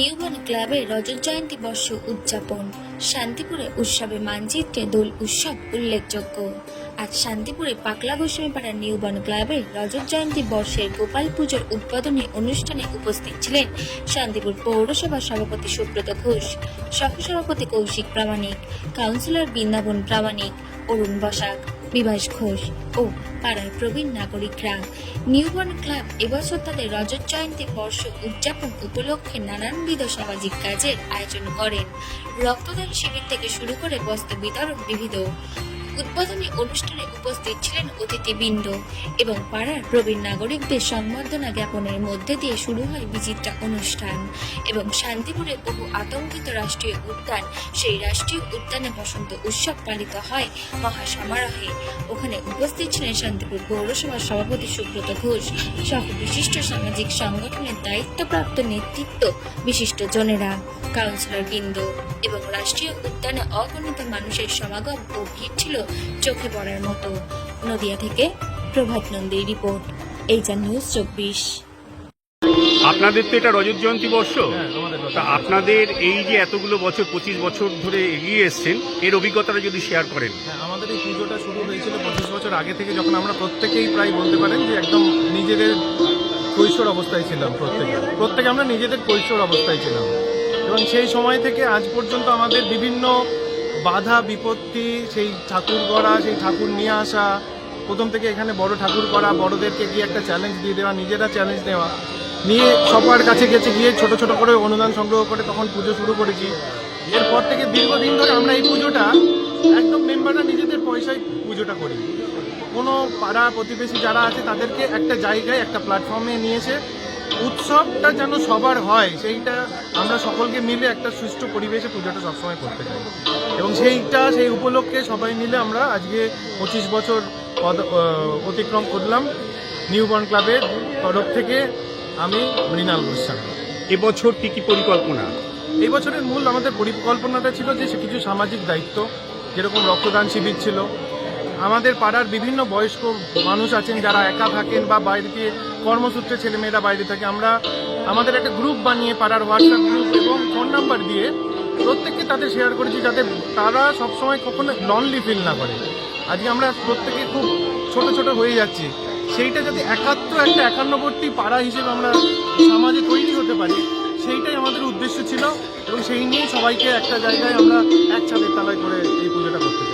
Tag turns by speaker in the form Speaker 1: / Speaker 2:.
Speaker 1: Newborn ক্লাবে রজত জয়ন্তী বর্ষ উদযাপন। শান্তিপুরে উৎসবে মানচিত্রে দোল উৎসব উল্লেখযোগ্য। আজ শান্তিপুরে পাকলা গোস্বামী গোস্বামীপাড়া নিউবর্ন ক্লাবে রজত জয়ন্তী বর্ষের গোপাল পুজোর উদ্বোধনী অনুষ্ঠানে উপস্থিত ছিলেন শান্তিপুর পৌরসভার সভাপতি সুব্রত ঘোষ, সহসভাপতি কৌশিক প্রামাণিক, কাউন্সিলর বৃন্দাবন প্রামাণিক, অরুণ বসাক। বিভাস ঘোষ ও পাড়ার প্রবীণ নাগরিকরা। নিউবর্ন ক্লাব এবছর তাদের রজত জয়ন্তী বর্ষ উদযাপন উপলক্ষে নানানবিধ সামাজিক কাজের আয়োজন করেন। রক্তদান শিবির থেকে শুরু করে বস্ত্র বিতরণ বিবিধ। উদ্বোধনী অনুষ্ঠানে উপস্থিত ছিলেন অতিথিবৃন্দ এবং পাড়ার প্রবীণ নাগরিকদের সম্বর্ধনা জ্ঞাপনের মধ্যে দিয়ে শুরু হয় বিচিত্রা অনুষ্ঠান এবং শান্তিপুরে বহু আতঙ্কিত রাষ্ট্রীয় উদ্যান, সেই রাষ্ট্রীয় উদ্যানে বসন্ত উৎসব পালিত হয় মহা সমারোহে ওখানে উপস্থিত ছিলেন শান্তিপুর পৌরসভার সভাপতি সুব্রত ঘোষ সহ বিশিষ্ট সামাজিক সংগঠনের দায়িত্বপ্রাপ্ত নেতৃত্ব বিশিষ্ট জনেরা। কাউন্সিলর বৃন্দ এবং রাষ্ট্রীয় উদ্যানে অগণিত মানুষের সমাগম ও ভিড় ছিল চোখে পড়ার মতো। নদিয়া থেকে প্রভাত নন্দীর রিপোর্ট এইচআর নিউজ চব্বিশ।
Speaker 2: আপনাদের তো এটা রজত জয়ন্তী বর্ষ।
Speaker 3: হ্যাঁ,
Speaker 2: তা আপনাদের এই যে এতগুলো বছর পঁচিশ বছর ধরে এগিয়ে এসছেন এর অভিজ্ঞতাটা যদি শেয়ার করেন।
Speaker 3: হ্যাঁ আমাদের এই পুজোটা শুরু হয়েছিল পঁচিশ বছর আগে থেকে যখন আমরা প্রত্যেকেই প্রায় বলতে পারেন যে একদম নিজেদের কৈশোর অবস্থায় ছিলাম প্রত্যেকে। প্রত্যেকে আমরা নিজেদের কৈশোর অবস্থায় ছিলাম। এবং সেই সময় থেকে আজ পর্যন্ত আমাদের বিভিন্ন বাধা, বিপত্তি, সেই ঠাকুর গড়া সেই ঠাকুর নিয়ে আসা, প্রথম থেকে এখানে বড় ঠাকুর করা, বড়দেরকে গিয়ে একটা চ্যালেঞ্জ দিয়ে দেওয়া, নিজেরা চ্যালেঞ্জ নেওয়া নিয়ে সবার কাছে গেছে, গিয়ে ছোট ছোট করে অনুদান সংগ্রহ করে তখন পুজো শুরু করেছি। এরপর থেকে দীর্ঘদিন ধরে আমরা এই পুজোটা একদম মেম্বাররা নিজেদের পয়সায় পুজোটা করি। কোনো পাড়া প্রতিবেশী যারা আছে তাদেরকে একটা জায়গায়, একটা প্ল্যাটফর্মে নিয়েছে উৎসবটা যেন সবার হয় সেইটা আমরা সকলকে মিলে একটা সুষ্ঠু পরিবেশে পুজোটা সবসময় করতে চাই। এবং সেইটা সেই উপলক্ষে সবাই মিলে আমরা আজকে পঁচিশ বছর পদ অতিক্রম করলাম নিউবর্ন ক্লাবের তরফ থেকে আমি মৃণাল গোস্বামী।
Speaker 2: এবছর কি কি পরিকল্পনা?
Speaker 3: এই বছরের মূল আমাদের পরিকল্পনাটা ছিল যে কিছু সামাজিক দায়িত্ব যেরকম রক্তদান শিবির ছিল আমাদের পাড়ার বিভিন্ন বয়স্ক মানুষ আছেন যারা একা থাকেন বা বাইরে কর্মসূত্রে ছেলেমেয়েরা বাইরে থাকে। আমরা আমাদের একটা গ্রুপ বানিয়ে পাড়ার হোয়াটসঅ্যাপ গ্রুপ এবং ফোন নাম্বার দিয়ে প্রত্যেককে তাদের শেয়ার করেছি যাতে তারা সবসময় কখনো লনলি ফিল না করে। আজকে আমরা প্রত্যেকে খুব ছোট ছোট হয়ে যাচ্ছি। সেইটা যাতে একাত্ম একটা একান্নবর্তী পাড়া হিসেবে আমরা সমাজে তৈরি হতে পারি, সেইটাই আমাদের উদ্দেশ্য ছিল এবং সেই নিয়ে সবাইকে একটা জায়গায় আমরা এক ছাদের তালায় করে এই পুজোটা করতে চাইছি